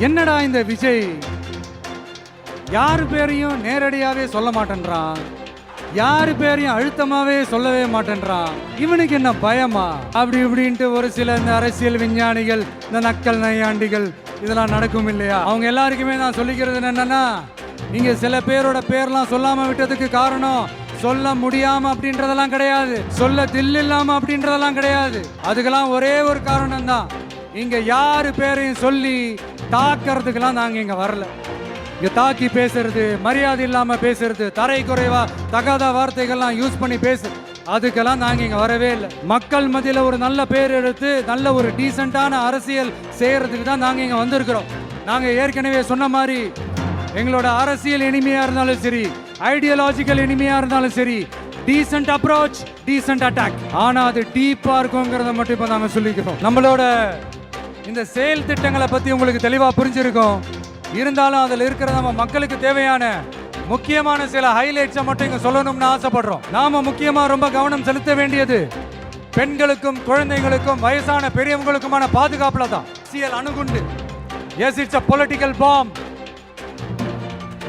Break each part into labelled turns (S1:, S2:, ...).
S1: என்னடா இந்த விஜய்? யார் பேரையும் நேரடியாகவே சொல்ல மாட்டேன்றான் யார் பேரையும் அழுத்தமாவே சொல்லவே மாட்டேன்றான் இவனுக்கு என்ன பயமா? அப்படி இப்படின்ட்டு ஒரு சில இந்த அரசியல் விஞ்ஞானிகள் இந்த நக்கல் நையாண்டிகள் இதெல்லாம் நடக்கும் இல்லையா? அவங்க எல்லாருக்குமே நான் சொல்லிக்கிறது என்னன்னா நீங்க சில பேரோட பேர்லாம் சொல்லாம விட்டதுக்கு காரணம் சொல்ல முடியாம அப்படின்றதெல்லாம் கிடையாது. சொல்ல தில் இல்லாம அப்படின்றதெல்லாம் கிடையாது. அதுக்கெல்லாம் ஒரே ஒரு காரணம் தான் இங்க யாரு பேரையும் சொல்லி தாக்கிறதுக்கெல்லாம் நாங்க இங்க வரல. இங்க தாக்கி பேசுறது மரியாதை இல்லாம பேசுறது தரை குறைவா தகாத வார்த்தைகள்லாம் யூஸ் பண்ணி பேசு அதுக்கெல்லாம் நாங்க இங்க வரவே இல்லை. மக்கள் மத்தியில ஒரு நல்ல பேர் எடுத்து நல்ல ஒரு டீசெண்டான அரசியல் செய்யறதுக்கு தான் நாங்க இங்க வந்திருக்கிறோம். நாங்க ஏற்கனவே சொன்ன மாதிரி எங்களோட அரசியல் இனிமையா இருந்தாலும் சரி ஐடியாலஜிக்கல் இனிமையா இருந்தாலும் சரி டீசென்ட் அப்ரோச் டீசென்ட் அட்டாக் ஆனா அது டீப்பா இருக்குங்கிறத மட்டும் இப்ப நாங்க சொல்லிக்கிறோம். நம்மளோட இந்த செயல் திட்டங்களை பற்றி உங்களுக்கு தெளிவாக புரிஞ்சிருக்கும். இருந்தாலும் அதில் இருக்கிற நம்ம மக்களுக்கு தேவையான முக்கியமான சில ஹைலைட்ஸை மட்டும் இங்கே சொல்லணும்னு ஆசைப்படுறோம். நாம் முக்கியமாக ரொம்ப கவனம் செலுத்த வேண்டியது பெண்களுக்கும் குழந்தைகளுக்கும் வயசான பெரியவங்களுக்குமான பாதுகாப்பில் தான். சிஎல் அணுகுண்டு. Yes it's a political bomb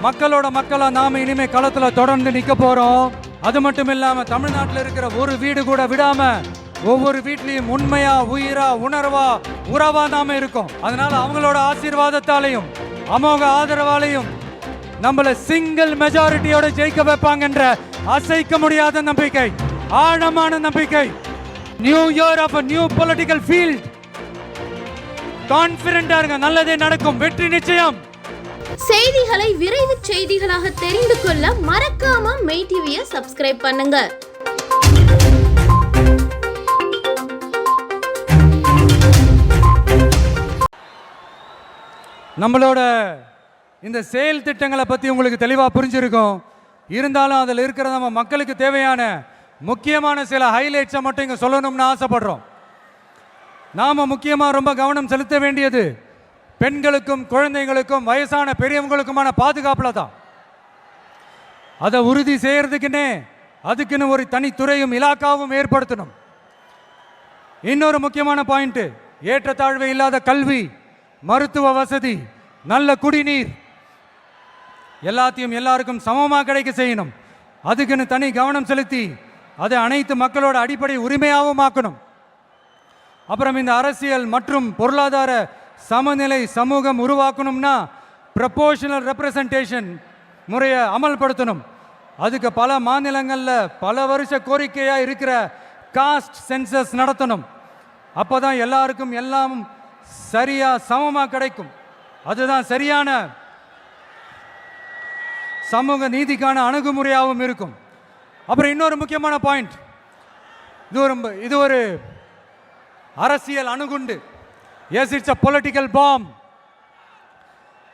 S1: மக்களோட மக்களை நாம இனிமே களத்துல தொடர்ந்து நிக்க போறோம். அது மட்டும் இல்லாம தமிழ்நாட்டில் இருக்கிற ஒரு வீடு கூட விடாம ஒவ்வொரு வீட்லயும் உண்மையா உயிரா உணர்வா உறவா நாம இருக்கோம். அதனால அவங்களோட ஆசீர்வாதத்தாலையும் அமோக ஆதரவாலையும் நம்மள சிங்கிள் மெஜாரிட்டியோட ஜெயிக்க வைப்பாங்கன்ற அசைக்க முடியாத நம்பிக்கை ஆழமான நம்பிக்கை. New year of new political field கான்பிடண்டா இருங்க. நல்லதே நடக்கும். வெற்றி நிச்சயம்.
S2: செய்திகளை விரைவு செய்திகளாக தெரிந்து கொள்ள மறக்காம மெய் டிவியை சப்ஸ்கிரைப் பண்ணுங்க.
S1: நம்மளோட இந்த செயல் திட்டங்களை பற்றி உங்களுக்கு தெளிவாக புரிஞ்சிருக்கும். இருந்தாலும் அதில் இருக்கிற நம்ம மக்களுக்கு தேவையான முக்கியமான சில ஹைலைட்ஸை மட்டும் இங்கே சொல்லணும்னு ஆசைப்படுறோம். நாம் முக்கியமாக ரொம்ப கவனம் செலுத்த வேண்டியது பெண்களுக்கும் குழந்தைங்களுக்கும் வயசான பெரியவங்களுக்குமான பாதுகாப்பில் தான். அதை உறுதி செய்கிறதுக்குன்னே அதுக்குன்னு ஒரு தனித்துறையும் இலாக்காவும் ஏற்படுத்தணும். இன்னொரு முக்கியமான பாயிண்ட்டு ஏற்றத்தாழ்வு இல்லாத கல்வி. மருத்துவ வசதி நல்ல குடிநீர். எல்லாத்தையும் எல்லாருக்கும் சமமாக கிடைக்க செய்யணும். அதுக்குன்னு தனி கவனம் செலுத்தி அதை அனைத்து மக்களோட அடிப்படை உரிமையாகவும் ஆக்கணும். அப்புறம் இந்த அரசியல் மற்றும் பொருளாதார சமநிலை சமூகம் உருவாக்கணும்னா ப்ரப்போஷனல் ரெப்ரசன்டேஷன் முறையை அமல்படுத்தணும். அதுக்கு பல மாநிலங்களில் பல வருஷ கோரிக்கையாக இருக்கிற காஸ்ட் சென்சஸ் நடத்தணும். அப்போ தான் எல்லாருக்கும் எல்லாம் சரியாக சமமாக கிடைக்கும். அதுதான் சரியான சமூக நீதிக்கான அணுகுமுறையாகவும் இருக்கும். அப்புறம் இன்னொரு முக்கியமான பாயிண்ட் இது ஒரு இது ஒரு அரசியல் அணுகுண்டு. Yes it's a political bomb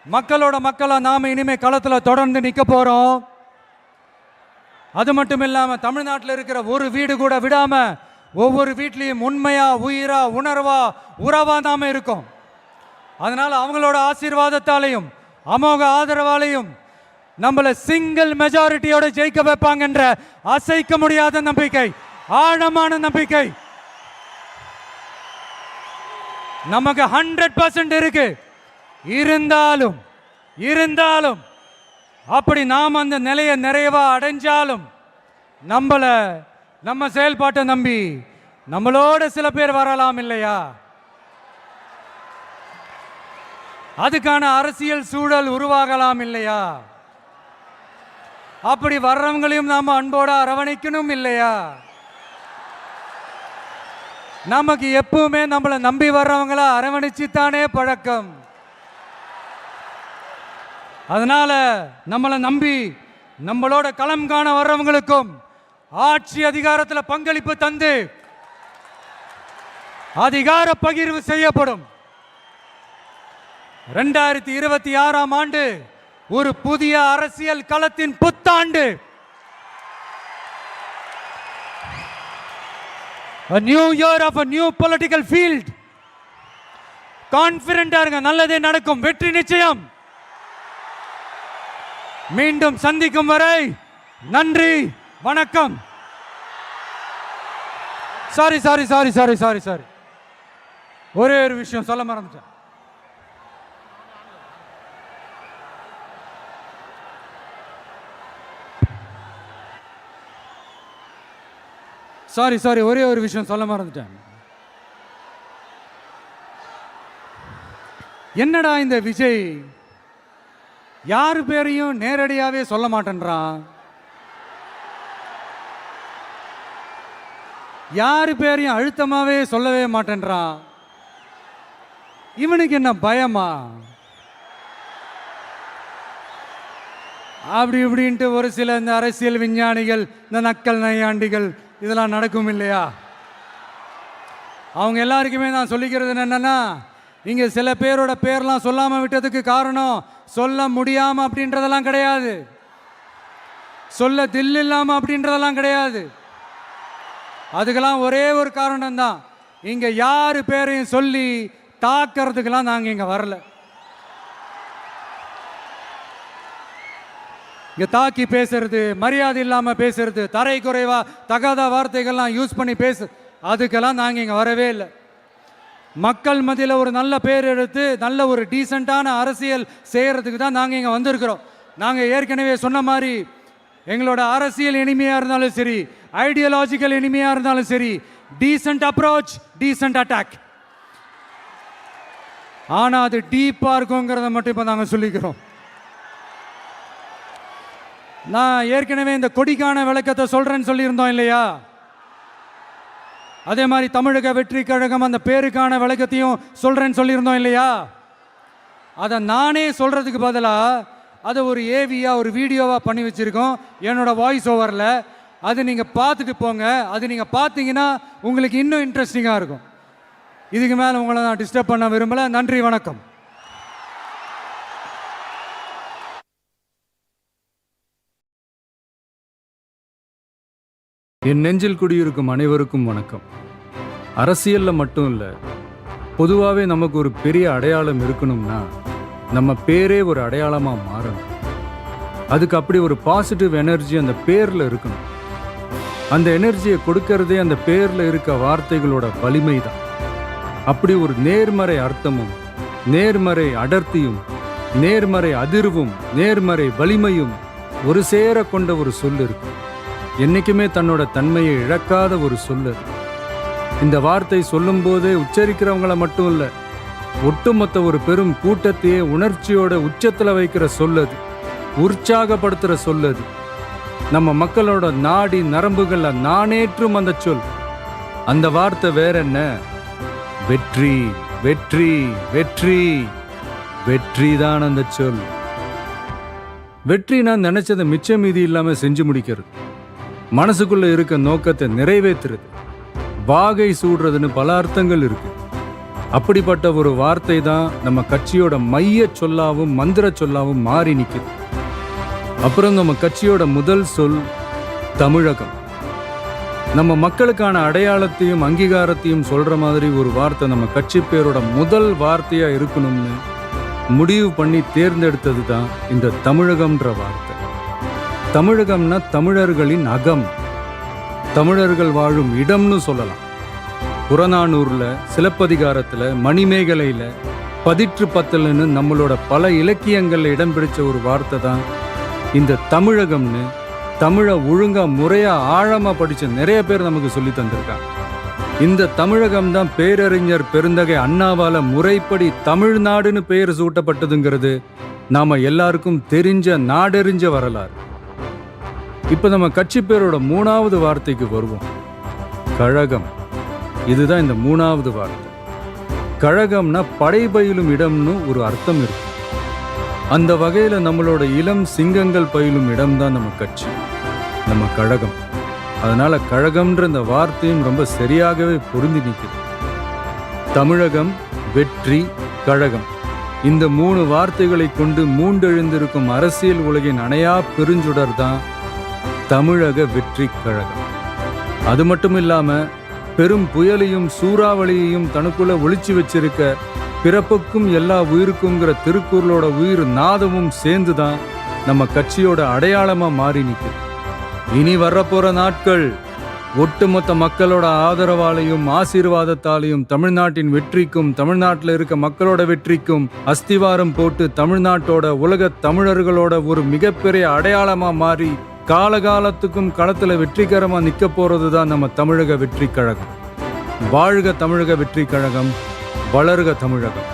S1: மக்களோட மக்களாக நாம் இனிமேல் களத்தில் தொடர்ந்து நிற்க போகிறோம் அது மட்டும் இல்லாமல் தமிழ்நாட்டில் இருக்கிற ஒரு வீடு கூட விடாமல் ஒவ்வொரு வீட்லேயும் உண்மையா உயிரா உணர்வா உறவா தாம இருக்கும். அதனால அவங்களோட ஆசீர்வாதத்தாலையும் அமோக ஆதரவாலையும் நம்மளை சிங்கிள் மெஜாரிட்டியோட ஜெயிக்க வைப்பாங்கன்ற அசைக்க முடியாத நம்பிக்கை ஆழமான நம்பிக்கை. நமக்கு ஹண்ட்ரட் பர்சன்ட் இருக்கு. இருந்தாலும் இருந்தாலும் அப்படி நாம் அந்த நிலையை நிறைவா அடைஞ்சாலும் நம்மளை நம்ம செயல்பாட்டை நம்பி நம்மளோட சில பேர் வரலாம் இல்லையா? அதுக்கான அரசியல் சூழல் உருவாகலாம் இல்லையா? அப்படி வர்றவங்களையும் நாம அன்போட அரவணைக்கணும் இல்லையா? நமக்கு எப்பவுமே நம்மளை நம்பி வர்றவங்கள அரவணைச்சு தானே பழக்கம். அதனால நம்மளை நம்பி நம்மளோட களம் காண வர்றவங்களுக்கும் ஆட்சி அதிகாரத்தில் பங்களிப்பு தந்து அதிகார பகிர்வு செய்யப்படும். ரெண்டாயிரத்தி இருபத்தி ஆறாம் ஆண்டு ஒரு புதிய அரசியல் களத்தின் புத்தாண்டு. A new year of a new political field. கான்பிடண்டா இருங்க நல்லதே நடக்கும் வெற்றி நிச்சயம். மீண்டும் சந்திக்கும் வரை நன்றி. வணக்கம். Sorry sorry sorry sorry sorry sorry ஒரே ஒரு விஷயம் சொல்ல மறந்துட்டேன். சாரி சாரி ஒரே ஒரு விஷயம் சொல்ல மறந்துட்டேன். என்னடா இந்த விஜய்? யார் பேரையும் நேரடியாகவே சொல்ல மாட்டேன்றான். யார் பேரையும் அழுத்தமாவே சொல்லவே மாட்டேன்றான் இவனுக்கு என்ன பயமா? அப்படி இப்படின்ட்டு ஒரு சில இந்த அரசியல் விஞ்ஞானிகள் இந்த நக்கல் நையாண்டிகள் இதெல்லாம் நடக்கும் இல்லையா? அவங்க எல்லாருக்குமே நான் சொல்லிக்கிறது என்னன்னா இங்கே சில பேரோட பேர்லாம் சொல்லாமல் விட்டதுக்கு காரணம் சொல்ல முடியாமல் அப்படின்றதெல்லாம் கிடையாது. சொல்ல தில் இல்லாமல் அப்படின்றதெல்லாம் கிடையாது. அதுக்கெல்லாம் ஒரே ஒரு காரணம் தான் இங்கே யார் பேரையும் சொல்லி தாக்கிறதுக்கெல்லாம் நாங்கள் இங்கே வரல. இங்கே தாக்கி பேசுறது மரியாதை இல்லாமல் பேசுறது தரை குறைவாக தகாத வார்த்தைகள்லாம் யூஸ் பண்ணி பேசு அதுக்கெல்லாம் நாங்கள் இங்கே வரவே இல்லை. மக்கள் மத்தியில் ஒரு நல்ல பேர் எடுத்து நல்ல ஒரு டீசெண்டான அரசியல் செய்கிறதுக்கு தான் நாங்கள் இங்கே வந்திருக்கிறோம். நாங்கள் ஏற்கனவே சொன்ன மாதிரி எங்களோட அரசியல் இனிமையாக இருந்தாலும் சரி ஐடியாலஜிக்கல் இனிமையாக இருந்தாலும் சரி டீசன்ட் அப்ரோச் டீசன்ட் அட்டாக் ஆனால் அது டீப்பாக இருக்குங்கிறத மட்டும் இப்போ நாங்கள் சொல்லிக்கிறோம். நான் ஏற்கனவே இந்த கொடிக்கான விளக்கத்தை சொல்கிறேன்னு சொல்லியிருந்தோம் இல்லையா? அதே மாதிரி தமிழக வெற்றி கழகம் அந்த பேருக்கான விளக்கத்தையும் சொல்கிறேன்னு சொல்லியிருந்தோம் இல்லையா? அதை நானே சொல்கிறதுக்கு பதிலாக அதை ஒரு ஏவியாக ஒரு வீடியோவாக பண்ணி வச்சுருக்கோம். என்னோட வாய்ஸ் ஓவரில் அது நீங்கள் பார்த்துட்டு போங்க. அது நீங்கள் பார்த்தீங்கன்னா உங்களுக்கு இன்னும் இன்ட்ரெஸ்டிங்காக இருக்கும். இதுக்கு மேலே உங்களை நான் டிஸ்டர்ப் பண்ண விரும்பலை. நன்றி வணக்கம்.
S3: என் நெஞ்சில் குடியிருக்கும் அனைவருக்கும் வணக்கம். அரசியலில் மட்டும் இல்லை பொதுவாகவே நமக்கு ஒரு பெரிய அடையாளம் இருக்கணும்னா நம்ம பேரே ஒரு அடையாளமாக மாறணும். அதுக்கு அப்படி ஒரு பாசிட்டிவ் எனர்ஜி அந்த பேரில் இருக்கணும். அந்த எனர்ஜியை கொடுக்கறதே அந்த பேரில் இருக்க வார்த்தைகளோட வலிமை தான் அப்படி ஒரு நேர்மறை அர்த்தமும் நேர்மறை அடர்த்தியும் நேர்மறை அதிர்வும் நேர்மறை வலிமையும் ஒரு சேர கொண்ட ஒரு சொல் இருக்கு. என்னைக்குமே தன்னோட தன்மையை இழக்காத ஒரு சொல் அது. இந்த வார்த்தை சொல்லும்போதே உச்சரிக்கிறவங்கள மட்டும் இல்லை ஒட்டுமொத்த ஒரு பெரும் கூட்டத்தையே உணர்ச்சியோட உச்சத்தில் வைக்கிற சொல்லது உற்சாகப்படுத்துகிற சொல்லது நம்ம மக்களோட நாடி நரம்புகள்ல நானேற்றும் அந்த சொல். அந்த வார்த்தை வேற என்ன? வெற்றி வெற்றி வெற்றி. வெற்றி தான் அந்த சொல். வெற்றி நான் நினைச்சதை மிச்சம் மீதி இல்லாம செஞ்சு முடிக்கிறது. மனசுக்குள்ள இருக்க நோக்கத்தை நிறைவேற்றுறது. வாகை சூடுறதுன்னு பல அர்த்தங்கள் இருக்கு. அப்படிப்பட்ட ஒரு வார்த்தை தான் நம்ம கட்சியோட மைய சொல்லாவும் மந்திர சொல்லாவும் மாறி நிற்குது அப்புறம் நம்ம கட்சியோட முதல் சொல் தமிழகம். நம்ம மக்களுக்கான அடையாளத்தையும் அங்கீகாரத்தையும் சொல்கிற மாதிரி ஒரு வார்த்தை நம்ம கட்சி பேரோட முதல் வார்த்தையாக இருக்கணும்னு முடிவு பண்ணி தேர்ந்தெடுத்தது தான் இந்த தமிழகம்ன்ற வார்த்தை. தமிழகம்னா தமிழர்களின் அகம். தமிழர்கள் வாழும் இடம்னு சொல்லலாம். புறநானூர்ல சிலப்பதிகாரத்தில் மணிமேகலையில பதிற்று பத்தல்னு நம்மளோட பல இலக்கியங்களில் இடம் பிடிச்ச ஒரு வார்த்தை தான் இந்த தமிழகம்னு தமிழை ஒழுங்கா முறையா ஆழமா படிச்ச நிறைய பேர் நமக்கு சொல்லி தந்திருக்காங்க. இந்த தமிழகம் தான் பேரறிஞர் பெருந்தகை அண்ணாவால முறைப்படி தமிழ்நாடுன்னு பெயர் சூட்டப்பட்டதுங்கிறது நாம எல்லாருக்கும் தெரிஞ்ச நாடறிஞ்ச வரலாறு. இப்ப நம்ம கட்சி பேரோட மூணாவது வார்த்தைக்கு வருவோம். கழகம். இதுதான் இந்த மூணாவது வார்த்தை. கழகம்னா படைபயிலும் இடம்னு ஒரு அர்த்தம் இருக்கு. அந்த வகையில நம்மளோட இளம் சிங்கங்கள் பயிலும் இடம்தான் நம்ம கட்சி நம்ம கழகம். அதனால கழகம்ன்ற இந்த வார்த்தையும் ரொம்ப சரியாகவே பொருந்தி நிற்குது தமிழகம் வெற்றி கழகம். இந்த மூணு வார்த்தைகளை கொண்டு மூண்டெழுந்திருக்கும் அரசியல் உலகின் அணையா பெருஞ்சுடர் தான் தமிழக வெற்றி கழகம். அது மட்டும் இல்லாம பெரும் புயலையும் சூறாவளியையும் தனக்குள்ள ஒளிச்சு வச்சிருக்க பிறப்புக்கும் எல்லா உயிருக்குங்கிற திருக்குறளோட உயிர் நாதமும் சேர்ந்து தான் நம்ம கட்சியோட அடையாளமா மாறி நிற்குது இனி வரப்போற நாட்கள் ஒட்டுமொத்த மக்களோட ஆதரவாலையும் ஆசீர்வாதத்தாலையும் தமிழ்நாட்டின் வெற்றிக்கும் தமிழ்நாட்டில் இருக்க மக்களோட வெற்றிக்கும் அஸ்திவாரம் போட்டு தமிழ்நாட்டோட உலக தமிழர்களோட ஒரு மிகப்பெரிய அடையாளமா மாறி காலகாலத்துக்கும் களத்துல வெற்றிகரமா நிக்க போறது தான் நம்ம தமிழக வெற்றி கழகம். வாழ்க தமிழக வெற்றி கழகம். வளர்க தமிழகம்.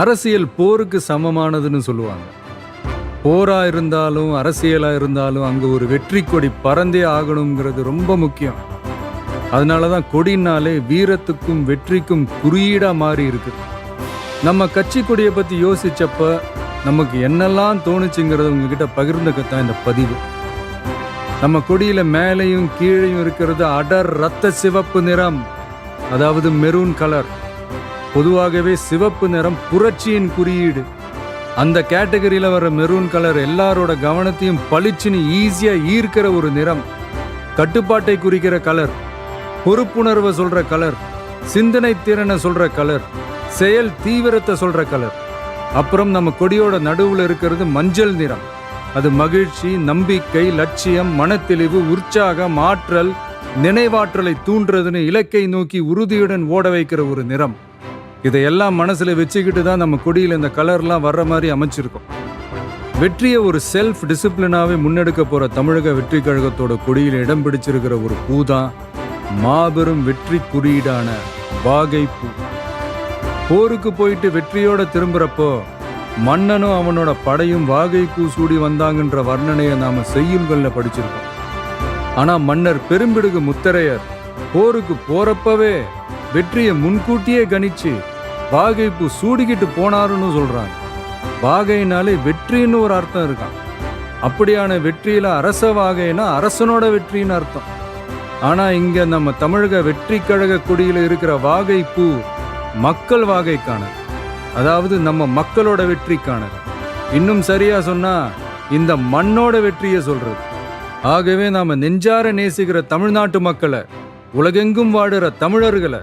S3: அரசியல் போருக்கு சமமானதுன்னு சொல்லுவாங்க. போரா இருந்தாலும் அரசியலா இருந்தாலும் அங்க ஒரு வெற்றி கொடி பறந்தே ஆகணுங்கிறது ரொம்ப முக்கியம். அதனாலதான் கொடினாலே வீரத்துக்கும் வெற்றிக்கும் குறியீடா மாறி இருக்குது நம்ம கட்சி கொடியை பத்தி யோசிச்சப்ப நமக்கு என்னெல்லாம் தோணுச்சுங்கிறத உங்ககிட்ட பகிர்ந்துக்கத்தான் இந்த பதிவு. நம்ம கொடியில மேலையும் கீழையும் இருக்கிறது அடர் ரத்த சிவப்பு நிறம். அதாவது மெரூன் கலர். பொதுவாகவே சிவப்பு நிறம் புரட்சியின் குறியீடு. அந்த கேட்டகரியில் வர மெரூன் கலர் எல்லாரோட கவனத்தையும் பளிச்சுன்னு ஈஸியாக ஈர்க்கிற ஒரு நிறம். கட்டுப்பாட்டை குறிக்கிற கலர். பொறுப்புணர்வை சொல்ற கலர். சிந்தனை திறனை சொல்ற கலர். செயல் தீவிரத்தை சொல்ற கலர். அப்புறம் நம்ம கொடியோட நடுவில் இருக்கிறது மஞ்சள் நிறம். அது மகிழ்ச்சி நம்பிக்கை லட்சியம் மனத்தெளிவு உற்சாகம் ஆற்றல் நினைவாற்றலை தூண்டுறதுன்னு இலக்கை நோக்கி உறுதியுடன் ஓட வைக்கிற ஒரு நிறம். இதையெல்லாம் மனசில் வச்சுக்கிட்டு தான் நம்ம கொடியில் இந்த கலர்லாம் வர்ற மாதிரி அமைச்சிருக்கோம். வெற்றியை ஒரு செல்ஃப் டிசிப்ளினாவே முன்னெடுக்க போகிற தமிழக வெற்றி கழகத்தோட கொடியில் இடம் பிடிச்சிருக்கிற ஒரு பூ தான் மாபெரும் வெற்றி குறியீடான வாகை பூ போருக்கு போயிட்டு வெற்றியோட திரும்புறப்போ மன்னனும் அவனோட படையும் வாகை சூடி வந்தாங்கன்ற வர்ணனையை நாம செய்யுங்கள்ல படிச்சிருக்கோம். ஆனா மன்னர் பெரும்பிடுகு முத்தரையர் போருக்கு போறப்பவே வெற்றியை முன்கூட்டியே கணிச்சு வாகை பூ சூடிக்கிட்டு போனாருன்னு சொல்றாங்க. வாகைனாலே வெற்றின்னு ஒரு அர்த்தம் இருக்கான். அப்படியான வெற்றியில அரச வாகைனா அரசனோட வெற்றின்னு அர்த்தம். ஆனா இங்க நம்ம தமிழக வெற்றி கழக கொடியில இருக்கிற வாகை பூ மக்கள் வாகைக்கானது அதாவது நம்ம மக்களோட வெற்றிக்கானது இன்னும் சரியா சொன்னா இந்த மண்ணோட வெற்றியை சொல்றது. ஆகவே நாம நெஞ்சார நேசிக்கிற தமிழ்நாட்டு மக்களை உலகெங்கும் வாடுற தமிழர்களை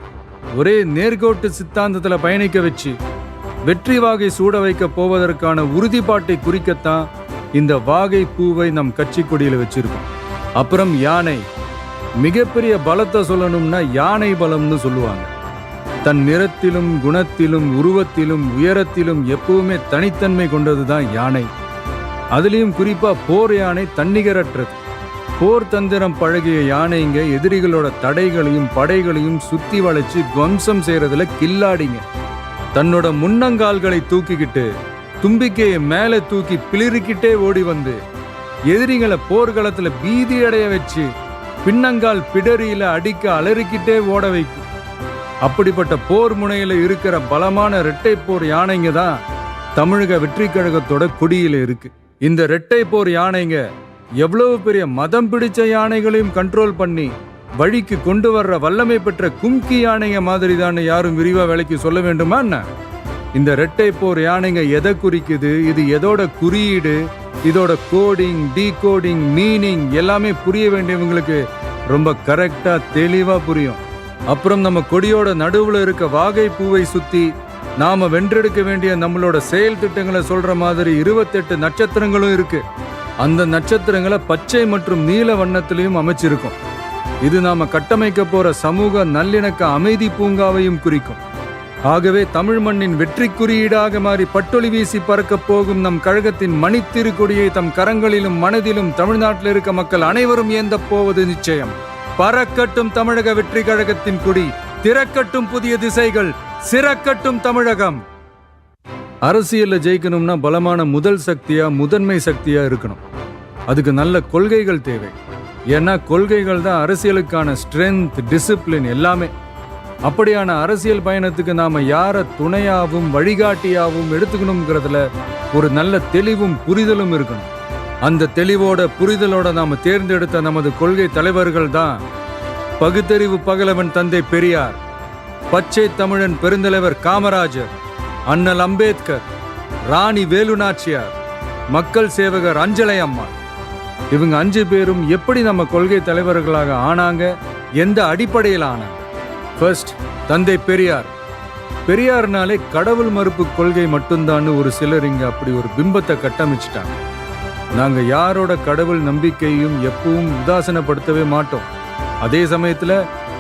S3: ஒரே நேர்கோட்டு சித்தாந்தத்துல பயணிக்க வச்சு வெற்றி வாகை சூட வைக்க போவதற்கான உறுதிப்பாட்டை குறிக்கத்தான் இந்த வாகை பூவை நம் கட்சி கொடியில் வச்சிருக்கோம். அப்புறம் யானை. மிகப்பெரிய பலத்தை சொல்லணும்னா யானை பலம்னு சொல்லுவாங்க. தன் நிறத்திலும் குணத்திலும் உருவத்திலும் உயரத்திலும் எப்பவுமே தனித்தன்மை கொண்டதுதான் யானை. அதுலேயும் குறிப்பாக போர் யானை தன்னிகரற்றது. போர் தந்திரம் பழகிய யானைங்க எதிரிகளோட தடைகளையும் படைகளையும் சுத்தி வளைச்சு துவம்சம் செய்யறதுல கில்லாடிங்க. தன்னோட முன்னங்கால்களை தூக்கிக்கிட்டு தும்பிக்கையை மேலே தூக்கி பிளிருக்கிட்டே ஓடி வந்து எதிரிகளை போர்க்களத்தில் பீதி அடைய வச்சு பின்னங்கால் பிடரியில அடிக்க அலறிக்கிட்டே ஓட வைக்கும். அப்படிப்பட்ட போர் முனையில் இருக்கிற பலமான இரட்டை போர் யானைங்க தான் தமிழக வெற்றி கழகத்தோட குடியில் இருக்கு. இந்த இரட்டை போர் யானைங்க எவ்வளவு பெரிய மதம் பிடிச்ச யானைகளையும் கண்ட்ரோல் பண்ணி வழிக்கு கொண்டு வர்ற வல்லமை பெற்ற கும்கி யானைங்க மாதிரி தான் யாரும் விரிவாக விலைக்கு சொல்ல வேண்டுமா என்ன? இந்த இரட்டை போர் யானைங்க எதை குறிக்குது? இது எதோட குறியீடு? இதோட கோடிங் டீகோடிங் மீனிங் எல்லாமே புரிய வேண்டியவங்களுக்கு ரொம்ப கரெக்டாக தெளிவாக புரியும். அப்புறம் நம்ம கொடியோட நடுவுல இருக்க வாகை பூவை சுத்தி நாம வென்றெடுக்க வேண்டிய நம்மளோட செயல் திட்டங்களை சொல்ற மாதிரி இருபத்தெட்டு நட்சத்திரங்களும் இருக்கு. அந்த நட்சத்திரங்களை பச்சை மற்றும் நீல வண்ணத்திலையும் அமைச்சிருக்கும். இது நாம கட்டமைக்க போற சமூக நல்லிணக்க அமைதி பூங்காவையும் குறிக்கும். ஆகவே தமிழ் மண்ணின் வெற்றி குறியீடாக மாறி பட்டொளி வீசி பறக்கப் போகும் நம் கழகத்தின் மணித்திருக்கொடியை தம் கரங்களிலும் மனதிலும் தமிழ்நாட்டில் இருக்க மக்கள் அனைவரும் ஏந்தப் போவது நிச்சயம். பறக்கட்டும் தமிழக வெற்றி கழகத்தின் குடி திறக்கட்டும் புதிய திசைகள் சிறக்கட்டும் தமிழகம். அரசியல்ல ஜெயிக்கணும்னா பலமான முதல் சக்தியா முதன்மை சக்தியா இருக்கணும். அதுக்கு நல்ல கொள்கைகள் தேவை. ஏன்னா கொள்கைகள் தான் அரசியலுக்கான ஸ்ட்ரென்த் டிசிப்ளின் எல்லாமே. அப்படியான அரசியல் பயணத்துக்கு நாம யார துணையாகவும் வழிகாட்டியாகவும் எடுத்துக்கணுங்கிறதுல ஒரு நல்ல தெளிவும் புரிதலும் இருக்கணும். அந்த தெளிவோட புரிதலோட நாம் தேர்ந்தெடுத்த நமது கொள்கை தலைவர்கள் தான் பகுத்தறிவு பகலவன் தந்தை பெரியார் பச்சை தமிழன் பெருந்தலைவர் காமராஜர் அண்ணல் அம்பேத்கர் ராணி வேலு நாச்சியார் மக்கள் சேவகர் அஞ்சலை அம்மா இவங்க அஞ்சு பேரும் எப்படி நம்ம கொள்கை தலைவர்களாக ஆனாங்க எந்த அடிப்படையில் ஆனாங்க ஃபர்ஸ்ட் தந்தை பெரியார். பெரியார்னாலே கடவுள் மறுப்பு கொள்கை மட்டும்தான்னு ஒரு சிலர் இங்கே அப்படி ஒரு பிம்பத்தை கட்டமைச்சிட்டாங்க. நாங்க யாரோட கடவுள் நம்பிக்கையும் எப்பவும் உதாசனப்படுத்தவே மாட்டோம். அதே சமயத்துல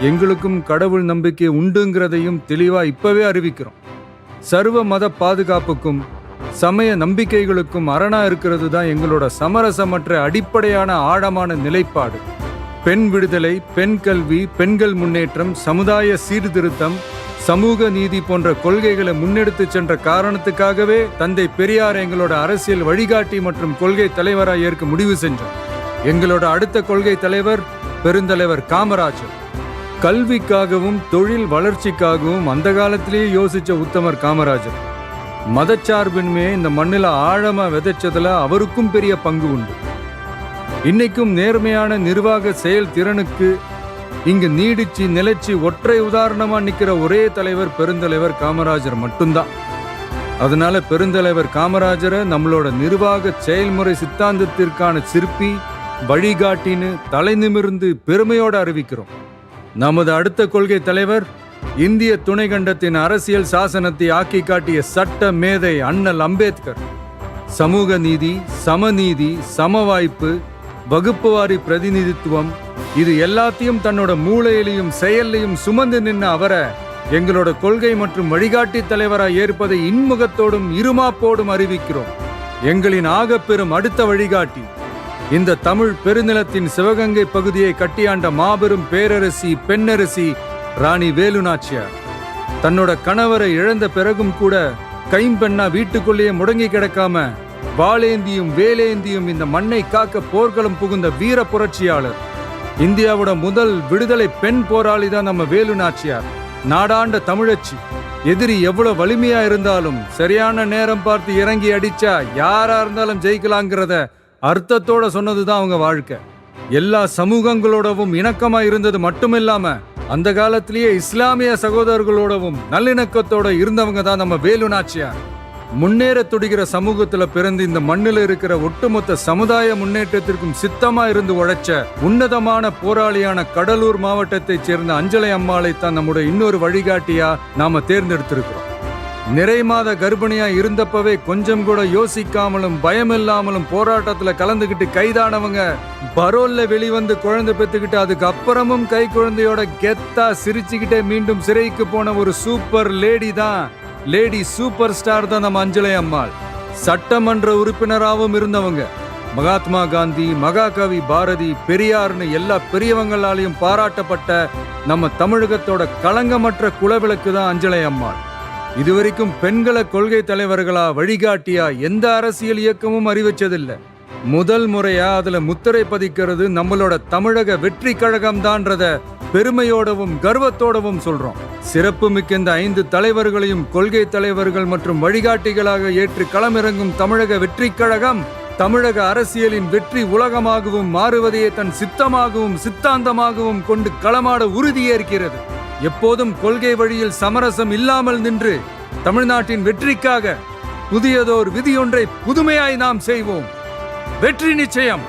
S3: எங்களுக்கும் கடவுள் நம்பிக்கை உண்டுங்கிறதையும் தெளிவா இப்பவே அறிவிக்கிறோம். சர்வ மத பாதுகாப்புக்கும் சமய நம்பிக்கைகளுக்கும் அரணா இருக்கிறது தான் எங்களோட சமரசமற்ற அடிப்படையான ஆழமான நிலைப்பாடு. பெண் விடுதலை பெண் கல்வி பெண்கள் முன்னேற்றம் சமுதாய சீர்திருத்தம் சமூக நீதி போன்ற கொள்கைகளை முன்னெடுத்து சென்ற காரணத்துக்காகவே தந்தை பெரியார் எங்களோட அரசியல் வழிகாட்டி மற்றும் கொள்கை தலைவராக ஏற்க முடிவு செஞ்சோம் எங்களோட அடுத்த கொள்கை தலைவர் பெருந்தலைவர் காமராஜர். கல்விக்காகவும் தொழில் வளர்ச்சிக்காகவும் அந்த காலத்திலேயே யோசிச்ச உத்தமர் காமராஜர். மதச்சார்பின்மையை இந்த மண்ணில் ஆழமா விதைச்சதுல அவருக்கும் பெரிய பங்கு உண்டு. இன்னைக்கும் நேர்மையான நிர்வாக செயல் திறனுக்கு இங்கு நீடிச்சு நிலைச்சு ஒற்றை உதாரணமா நிக்கிற ஒரே தலைவர் பெருந்தலைவர் காமராஜர் மட்டும்தான். அதனால பெருந்தலைவர் காமராஜரை நம்மளோட நிர்வாக செயல்முறை சித்தாந்தத்திற்கான சிற்பி வழிகாட்டின்னு தலை நிமிர்ந்து பெருமையோட அறிவிக்கிறோம். நமது அடுத்த கொள்கை தலைவர் இந்திய துணைக்கண்டத்தின் அரசியல் சாசனத்தை ஆக்கி காட்டிய சட்ட மேதை அண்ணல் அம்பேத்கர். சமூக நீதி சமநீதி சமவாய்ப்பு வகுப்புவாரி பிரதிநிதித்துவம். இது எல்லாத்தையும் தன்னோட மூளையிலையும் செயல்லையும் சுமந்து நின்ன அவரை எங்களோட கொள்கை மற்றும் வழிகாட்டி தலைவராக ஏற்பதை இன்முகத்தோடும் இருமாப்போடும் அறிவிக்கிறோம். எங்களின் ஆகப்பெரும் அடுத்த வழிகாட்டி. இந்த தமிழ் பெருநிலத்தின் சிவகங்கை பகுதியை கட்டியாண்ட மாபெரும் பேரரசி பெண்ணரசி ராணி வேலுநாச்சியார். தன்னோட கணவரை இழந்த பிறகும் கூட கைம்பெண்ணா வீட்டுக்குள்ளேயே முடங்கி கிடக்காம வாளேந்தியும் வேலேந்தியும் இந்த மண்ணை காக்க போர்க்களம் புகுந்த வீர புரட்சியாளர். இந்தியாவோட முதல் விடுதலை பெண் போராளி தான் நம்ம வேலு நாச்சியார். நாடாண்ட தமிழச்சி. எதிரி எவ்வளவு வலிமையா இருந்தாலும் சரியான நேரம் பார்த்து இறங்கி அடிச்சா யாரா இருந்தாலும் ஜெயிக்கலாங்கிறத அர்த்தத்தோட சொன்னதுதான் அவங்க வாழ்க்கை. எல்லா சமூகங்களோடவும் இணக்கமா இருந்தது மட்டுமில்லாம அந்த காலத்திலேயே இஸ்லாமிய சகோதரர்களோடவும் நல்லிணக்கத்தோட இருந்தவங்க தான் நம்ம வேலு நாச்சியார். முன்னேற துடிக்கிற சமூகத்துல பிறந்து இந்த மண்ணில் இருக்கிற ஒட்டுமொத்த சமுதாய முன்னேற்றத்திற்கும் சித்தமா இருந்து உழைச்ச உன்னதமான போராளியான கடலூர் மாவட்டத்தைச் சேர்ந்த அஞ்சலை அம்மாளை தான் நம்முடைய இன்னொரு வழிகாட்டியா நாம தேர்ந்தெடுத்திருக்கிறோம். நிறை மாத கர்ப்பிணியா இருந்தப்பவே கொஞ்சம் கூட யோசிக்காமலும் பயமில்லாமலும் போராட்டத்துல கலந்துகிட்டு கைதானவங்க பரோல்ல வெளிவந்து குழந்தை பெற்றுக்கிட்டு அதுக்கு அப்புறமும் கை குழந்தையோட கெத்தா சிரிச்சுக்கிட்டே மீண்டும் சிறைக்கு போன ஒரு சூப்பர் லேடி தான் லேடி சூப்பர் ஸ்டார் தான் நம்ம அஞ்சலை அம்மாள். சட்டமன்ற உறுப்பினராகவும் இருந்தவங்க. மகாத்மா காந்தி மகாகவி பாரதி பெரியார்னு எல்லா பெரியவங்களாலையும் பாராட்டப்பட்ட நம்ம தமிழகத்தோட களங்கமற்ற குலவிளக்கு தான் அஞ்சலை அம்மாள். இதுவரைக்கும் பெண்களை கொள்கை தலைவர்களா வழிகாட்டியா எந்த அரசியல் இயக்கமும் அறிவிச்சதில்லை. முதல் முறையா அதுல முத்திரை பதிக்கிறது நம்மளோட தமிழக வெற்றி கழகம் தான்றத பெருமையோடவும் கர்வத்தோடவும் சொல்றோம். சிறப்பு மிக்க இந்த ஐந்து தலைவர்களையும் கொள்கை தலைவர்கள் மற்றும் வழிகாட்டிகளாக ஏற்று களமிறங்கும் தமிழக வெற்றி கழகம் தமிழக அரசியலின் வெற்றி உலகமாகவும் மாறுவதையே தன் சித்தமாகவும் சித்தாந்தமாகவும் கொண்டு களமாட உறுதியேற்கிறது. எப்போதும் கொள்கை வழியில் சமரசம் இல்லாமல் நின்று தமிழ்நாட்டின் வெற்றிக்காக புதியதோர் விதியொன்றை புதுமையாய் நாம் செய்வோம். வெற்றி நிச்சயம்.